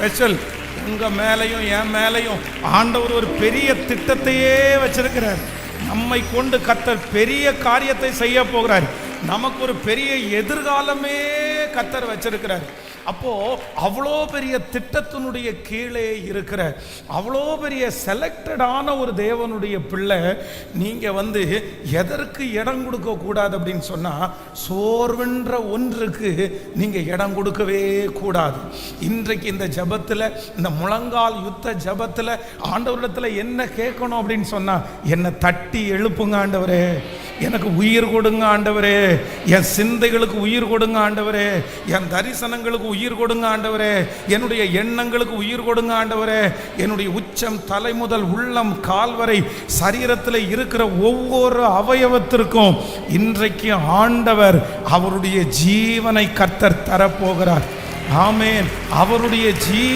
Special. உங்க மேலையும் என் மேலையும் ஆண்டவர் ஒரு பெரிய திட்டத்தையே வச்சிருக்கிறார். நம்மை கொண்டு கத்தர் பெரிய காரியத்தை செய்ய போகிறார். நமக்கு ஒரு பெரிய எதிர்காலமே கத்தர் வச்சிருக்கிறார். அப்போ அவ்வளோ பெரிய திட்டத்தினுடைய கீழே இருக்கிற அவ்வளோ பெரிய செலக்டடான ஒரு தேவனுடைய பிள்ளை நீங்கள் வந்து எதற்கு இடம் கொடுக்க கூடாது அப்படின்னு சொன்னால் சோர்வென்ற ஒன்றுக்கு நீங்கள் இடம் கொடுக்கவே கூடாது. இன்றைக்கு இந்த ஜபத்தில் இந்த முழங்கால் யுத்த ஜபத்தில் ஆண்டவரிடத்தில் என்ன கேட்கணும் அப்படின்னு சொன்னால் என்னை தட்டி எழுப்புங்க ஆண்டவரே. எனக்கு உயிர் கொடுங்க ஆண்டவரே. என் சிந்தைகளுக்கு உயிர் கொடுங்க ஆண்டவரே. என் தரிசனங்களுக்கு உயிர் கொடுங்க ஆண்டவரே. என்னுடைய எண்ணங்களுக்கு உயிர் கொடுங்க ஆண்டவரே. என்னுடைய உச்சம் தலை முதல் உள்ளம் கால் வரை சரீரத்தில் இருக்கிற ஒவ்வொரு அவயவத்திற்கும் இன்றைக்கு ஆண்டவர் அவருடைய ஜீவனை கர்த்தர் தரப்போகிறார். ஆமேன். அவருடைய ஜீ